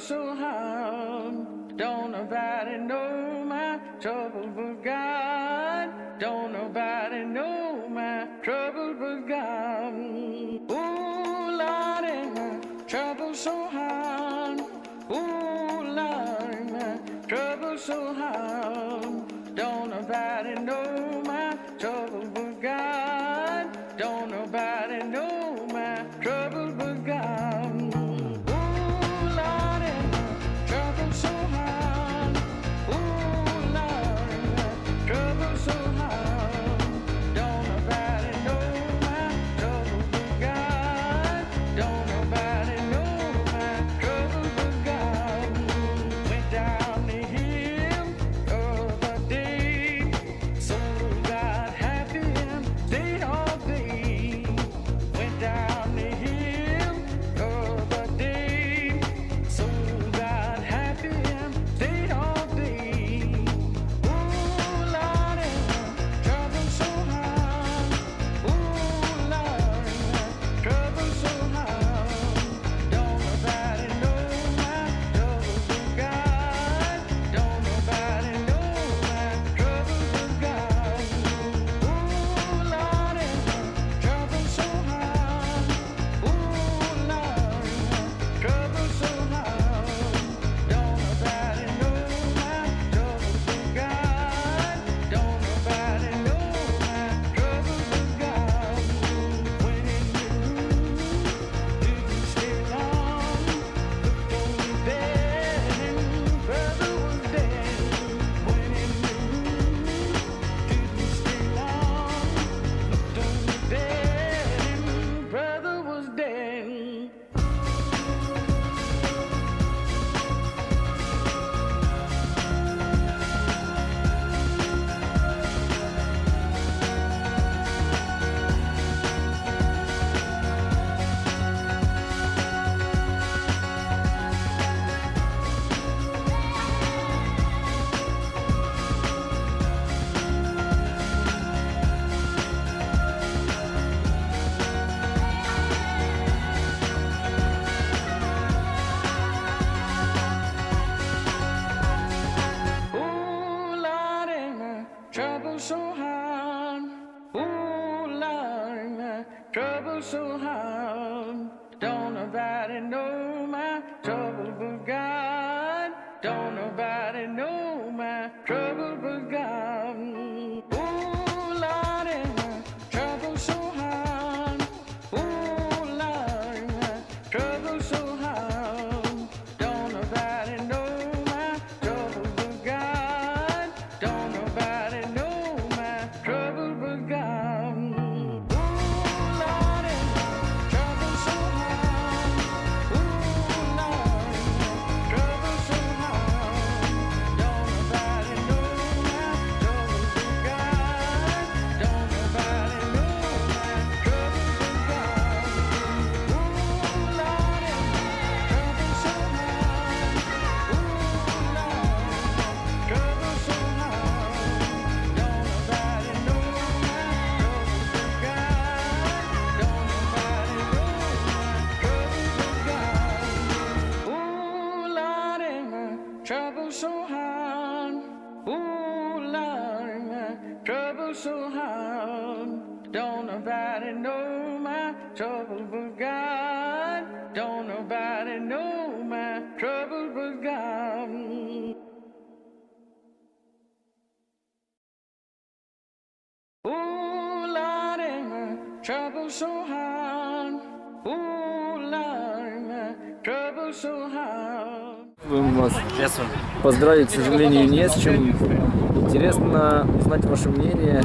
so hard. Don't nobody know my trouble but God. Don't nobody know my trouble but God. Oh, Lord, my trouble so hard. so hard. Don't nobody know. trouble so hard. Ooh, Lord, my trouble so hard. Don't nobody know my trouble but God. Don't nobody know my trouble but God. Ooh, Lord, my trouble so hard. Ooh, Lord, my trouble so hard. Приветствуем вас. Приветствуем. Поздравить, к сожалению, не с чем. Интересно узнать ваше мнение.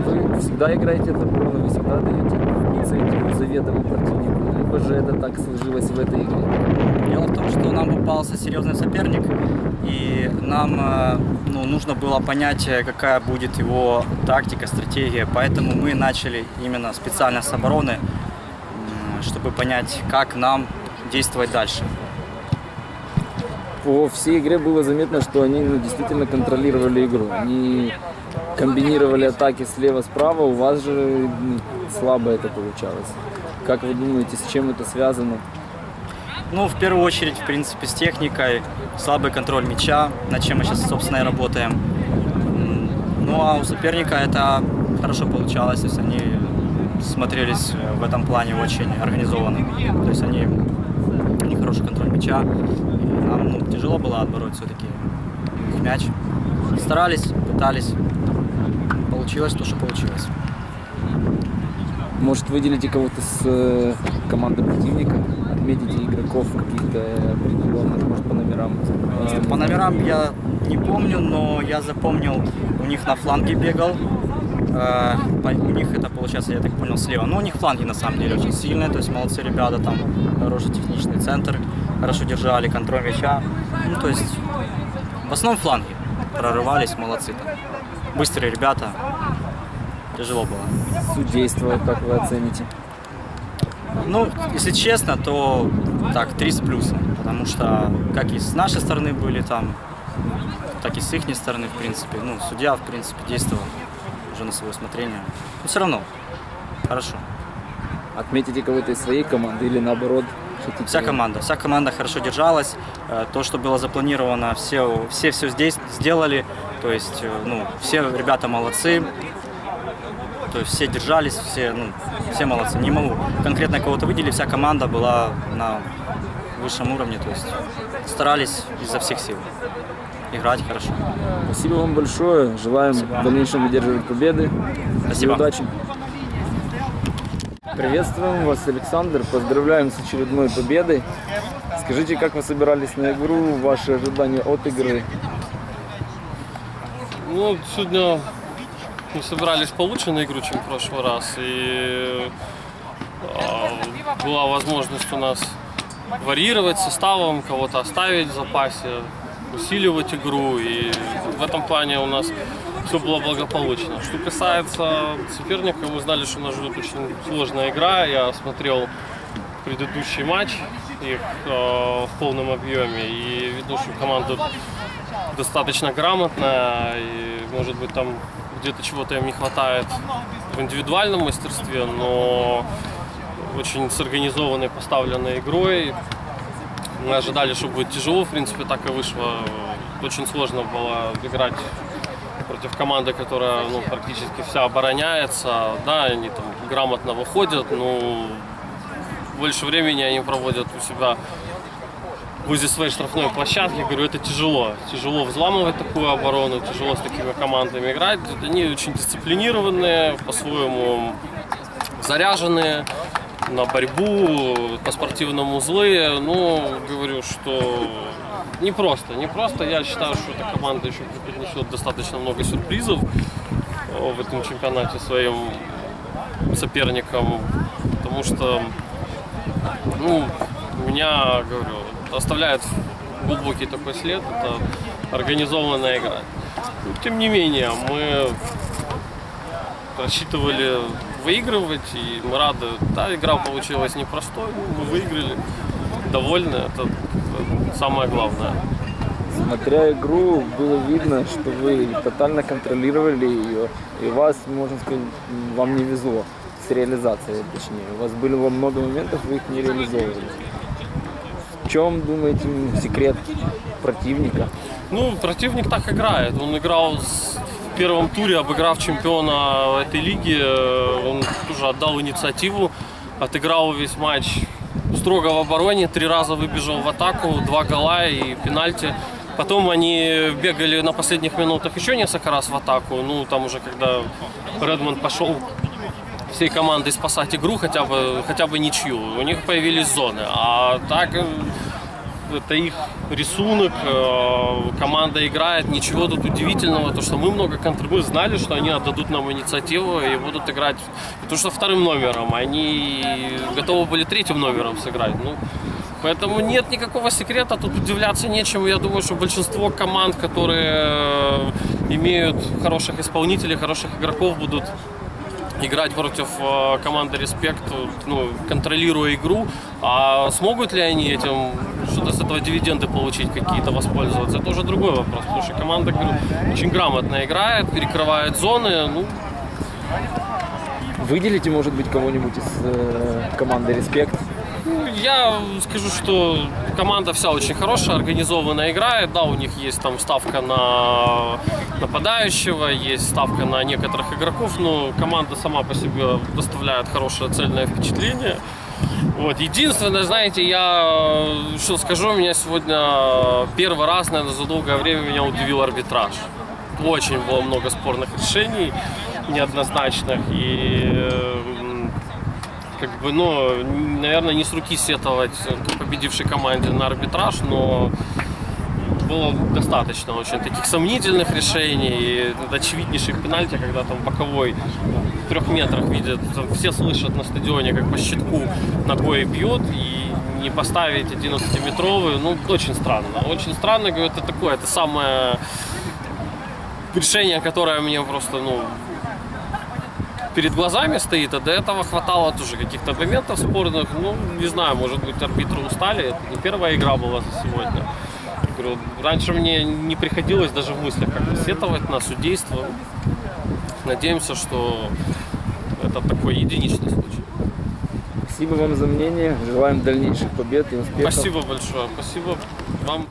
Вы всегда играете футбол, вы всегда даете инициативу заветному противнику. Либо же это так сложилось в этой игре? Дело в том, что нам попался серьезный соперник, и нам э, ну, нужно было понять, э, какая будет его тактика, стратегия. Поэтому мы начали именно специально с обороны, чтобы понять, как нам действовать дальше по всей игре было заметно, что они ну, действительно контролировали игру. Они комбинировали атаки слева-справа, у вас же ну, слабо это получалось. Как вы думаете, с чем это связано? Ну, в первую очередь, в принципе, с техникой, слабый контроль мяча, над чем мы сейчас, собственно, и работаем. Ну, а у соперника это хорошо получалось, то есть они смотрелись э, в этом плане очень организованно. То есть они мяча. Нам ну, тяжело было отбороть все-таки мяч. Старались, пытались. Получилось то, что получилось. Может, выделите кого-то с э, команды противника? Отметите игроков каких-то определенных, может, по номерам? Э, По номерам я не помню, но я запомнил, у них на фланге бегал. Э, У них это получается, я так понял, слева. Но у них фланги на самом деле очень сильные, то есть молодцы ребята, там хороший техничный центр, хорошо держали контроль мяча. Ну, то есть в основном фланги прорывались, молодцы там. Быстрые ребята, тяжело было. Судейство, как вы оцените? Ну, если честно, то так, три с плюсом. Потому что как и с нашей стороны были там, так и с их стороны, в принципе. Ну, судья, в принципе, действовал уже на свое усмотрение. Но все равно, хорошо. Отметите кого-то из своей команды или наоборот? Вся команда, вся команда хорошо держалась. Э, То, что было запланировано, все все, все здесь сделали. То есть, э, ну, все ребята молодцы. То есть все держались, все, ну, все молодцы. Не могу конкретно кого-то выделить, вся команда была на высшем уровне, то есть старались изо всех сил играть хорошо. Спасибо вам большое. Желаем в дальнейшем выдерживать победы. Спасибо. И удачи. Приветствуем вас, Александр. Поздравляем с очередной победой. Скажите, как вы собирались на игру, ваши ожидания от игры? Ну, сегодня мы собирались получше на игру, чем в прошлый раз. И а, была возможность у нас варьировать составом, кого-то оставить в запасе, усиливать игру. И в этом плане у нас все было благополучно. Что касается соперника, мы знали, что нас ждет очень сложная игра. Я смотрел предыдущий матч их э, в полном объеме. И видно, что команда достаточно грамотная, и, может быть, там где-то чего-то им не хватает в индивидуальном мастерстве, но очень с организованной, поставленной игрой. Мы ожидали, что будет тяжело, в принципе, так и вышло. Очень сложно было играть против команды, которая ну, практически вся обороняется. Да, они там грамотно выходят, но больше времени они проводят у себя возле своей штрафной площадки, говорю, это тяжело. Тяжело взламывать такую оборону, тяжело с такими командами играть. Они очень дисциплинированные, по-своему заряженные на борьбу, по-спортивному злые. Ну, говорю, что не просто, не просто. Я считаю, что эта команда еще преподнесет достаточно много сюрпризов э, в этом чемпионате своим соперникам, потому что ну, меня, говорю, оставляет глубокий такой след. Это организованная игра. Но, тем не менее, мы рассчитывали выигрывать, и мы рады. Да, игра получилась непростой, но мы выиграли, довольны. Это, самое главное. Смотря игру, было видно, что вы тотально контролировали ее, и вас, можно сказать, вам не везло с реализацией, точнее. У вас были во много моментов, вы их не реализовывали. В чем, думаете, секрет противника? Ну, противник так играет. Он играл с- первом туре, обыграв чемпиона этой лиги. Э, Он тоже отдал инициативу, отыграл весь матч строго в обороне, три раза выбежал в атаку, два гола и пенальти. Потом они бегали на последних минутах еще несколько раз в атаку. Ну, там уже когда Редмонд пошел всей командой спасать игру, хотя бы, хотя бы ничью. У них появились зоны. А так э, это их рисунок, э, команда играет, ничего тут удивительного, то что мы много контр... мы знали, что они отдадут нам инициативу и будут играть, то что вторым номером, они готовы были третьим номером сыграть, ну, поэтому нет никакого секрета, тут удивляться нечему, я думаю, что большинство команд, которые э, имеют хороших исполнителей, хороших игроков, будут играть против э, команды Респект, ну, контролируя игру. А смогут ли они этим что-то с этого дивиденды получить какие-то, воспользоваться, это уже другой вопрос. Потому что команда, говорю, очень грамотно играет, перекрывает зоны. Ну, Выделите, может быть, кого-нибудь из э, команды «Респект»? Я скажу, что команда вся очень хорошая, организованно играет. Да, у них есть там ставка на нападающего, есть ставка на некоторых игроков, но команда сама по себе доставляет хорошее цельное впечатление. Вот. Единственное, знаете, я что скажу, меня сегодня первый раз, наверное, за долгое время меня удивил арбитраж. Очень было много спорных решений, неоднозначных. И э, как бы, ну, наверное, не с руки сетовать победившей команде на арбитраж, но было достаточно очень таких сомнительных решений. И очевиднейших пенальти, когда там боковой в трех метрах видят, там все слышат на стадионе, как по щитку ногой бьет, и не поставить 11-метровый, ну, очень странно. Очень странно, говорю, это такое, это самое решение, которое мне просто, ну, перед глазами стоит, а до этого хватало тоже каких-то моментов спорных. Ну, не знаю, может быть, арбитры устали. Это не первая игра была за сегодня. Говорю, раньше мне не приходилось даже в мыслях как-то сетовать на судейство. Надеемся, что это такой единичный случай. Спасибо вам за мнение. Желаем дальнейших побед и успехов. Спасибо большое. Спасибо вам.